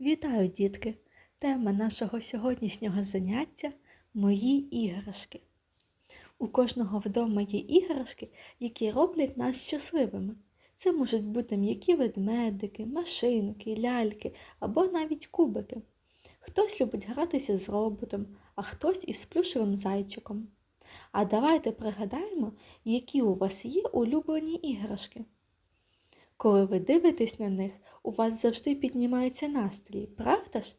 Вітаю, дітки! Тема нашого сьогоднішнього заняття мої іграшки. У кожного вдома є іграшки, які роблять нас щасливими. Це можуть бути м'які ведмедики, машинки, ляльки або навіть кубики. Хтось любить гратися з роботом, а хтось із плюшевим зайчиком. А давайте пригадаємо, які у вас є улюблені іграшки. Коли ви дивитесь на них, у вас завжди піднімається настрій, правда ж?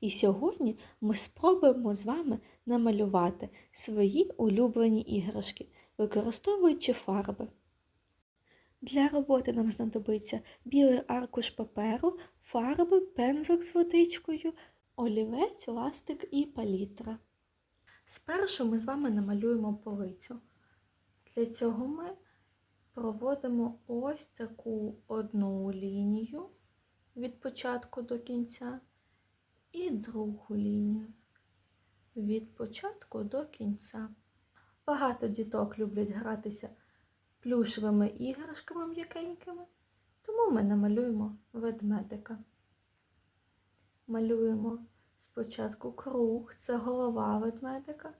І сьогодні ми спробуємо з вами намалювати свої улюблені іграшки, використовуючи фарби. Для роботи нам знадобиться білий аркуш паперу, фарби, пензлик з водичкою, олівець, ластик і палітра. Спершу ми з вами намалюємо полицю. Для цього ми проводимо ось таку одну лінію від початку до кінця і другу лінію від початку до кінця. Багато діток люблять гратися плюшевими іграшками м'якенькими, тому ми намалюємо ведмедика. Малюємо спочатку круг, це голова ведмедика,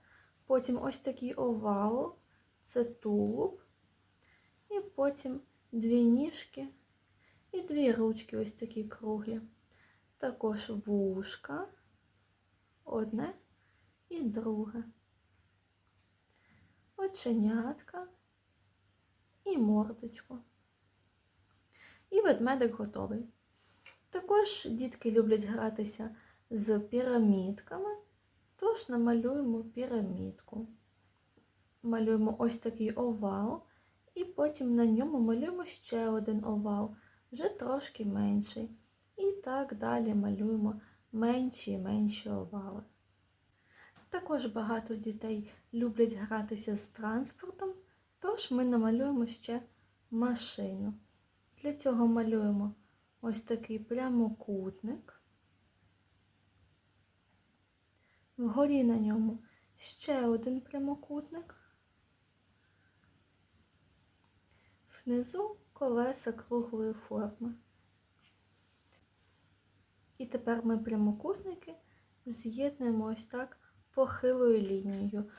потім ось такий овал, це тулуб, і потім дві ніжки і дві ручки ось такі круглі. Також вушка, одне і друге. Оченятка і мордочку. І ведмедик готовий. Також дітки люблять гратися з пірамідками, тож намалюємо пірамідку. Малюємо ось такий овал, і потім на ньому малюємо ще один овал, вже трошки менший. І так далі малюємо менші і менші овали. Також багато дітей люблять гратися з транспортом, тож ми намалюємо ще машину. Для цього малюємо ось такий прямокутник. Вгорі на ньому ще один прямокутник. Внизу колеса круглої форми. І тепер ми прямокутники з'єднуємо ось так похилою лінією,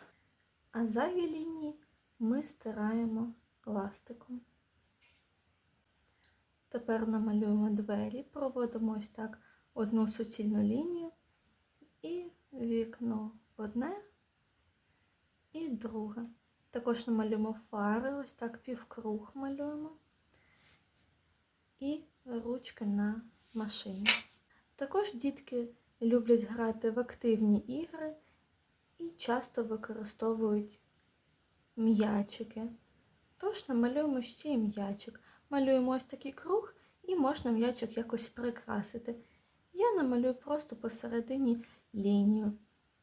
а зайві лінії ми стираємо ластиком. Тепер намалюємо двері, проводимо ось так одну суцільну лінію і вікно одне і друге. Також намалюємо фари, ось так півкруг малюємо і ручки на машині. Також дітки люблять грати в активні ігри і часто використовують м'ячики. Тож намалюємо ще й м'ячик. Малюємо ось такий круг і можна м'ячик якось прикрасити. Я намалюю просто посередині лінію.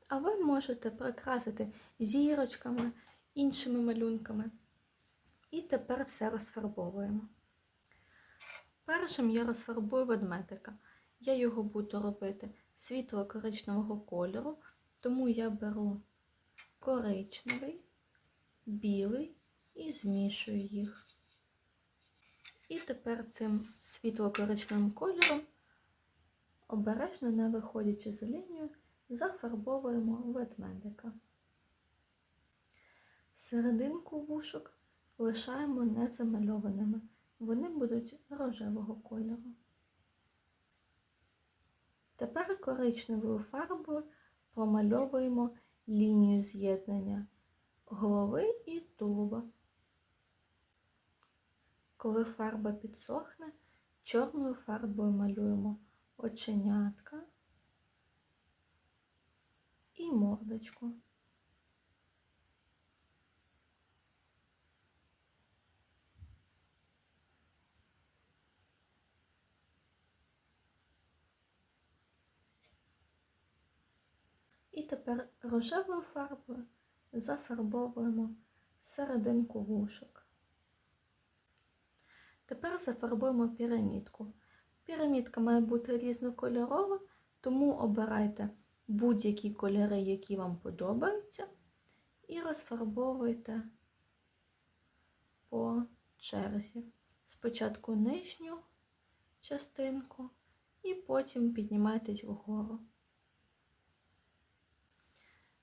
А ви можете прикрасити зірочками, іншими малюнками. І тепер все розфарбовуємо. Першим я розфарбую ведмедика. Я його буду робити світло-коричневого кольору, тому я беру коричневий, білий і змішую їх. І тепер цим світло-коричневим кольором, обережно не виходячи з лінію, зафарбовуємо ведмедика. Серединку вушок лишаємо незамальованими, вони будуть рожевого кольору. Тепер коричневою фарбою промальовуємо лінію з'єднання голови і тулуба. Коли фарба підсохне, чорною фарбою малюємо оченятка і мордочку. І тепер рожевою фарбою зафарбовуємо серединку вушок. Тепер зафарбуємо пірамідку. Пірамідка має бути різнокольорова, тому обирайте будь-які кольори, які вам подобаються, і розфарбовуйте по черзі. Спочатку нижню частинку і потім піднімайтесь вгору.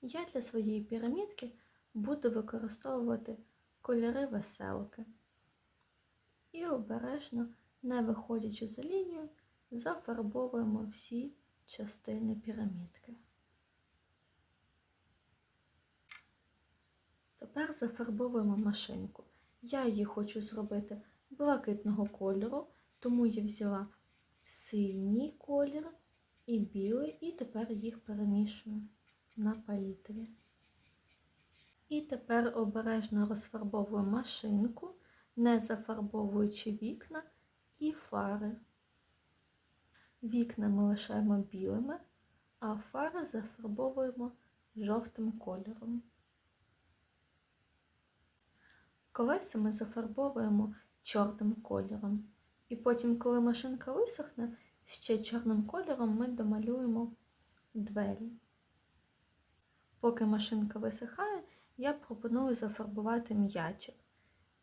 Я для своєї пірамідки буду використовувати кольори веселки. І обережно, не виходячи за лінію, зафарбовуємо всі частини пірамідки. Тепер зафарбовуємо машинку. Я її хочу зробити блакитного кольору, тому я взяла синій колір і білий, і тепер їх перемішую на палітрі. І тепер обережно розфарбовую машинку, не зафарбовуючи вікна і фари. Вікна ми лишаємо білими, а фари зафарбовуємо жовтим кольором. Колеса ми зафарбовуємо чорним кольором. І потім, коли машинка висохне, ще чорним кольором ми домалюємо двері. Поки машинка висихає, я пропоную зафарбувати м'ячик.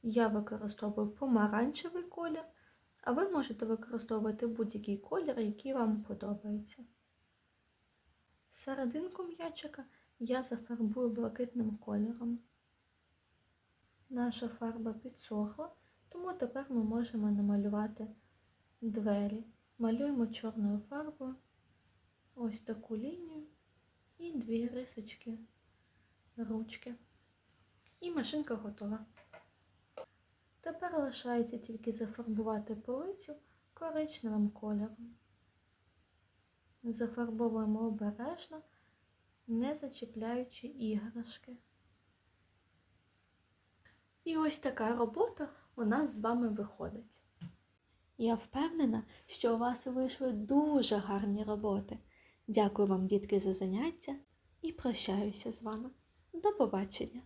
Я використовую помаранчевий колір, а ви можете використовувати будь-який колір, який вам подобається. Серединку м'ячика я зафарбую блакитним кольором. Наша фарба підсохла, тому тепер ми можемо намалювати двері. Малюємо чорною фарбою ось таку лінію і дві рисочки ручки. І машинка готова. Тепер лишається тільки зафарбувати полицю коричневим кольором. Зафарбовуємо обережно, не зачіпляючи іграшки. І ось така робота у нас з вами виходить. Я впевнена, що у вас вийшли дуже гарні роботи. Дякую вам, дітки, за заняття і прощаюся з вами. До побачення!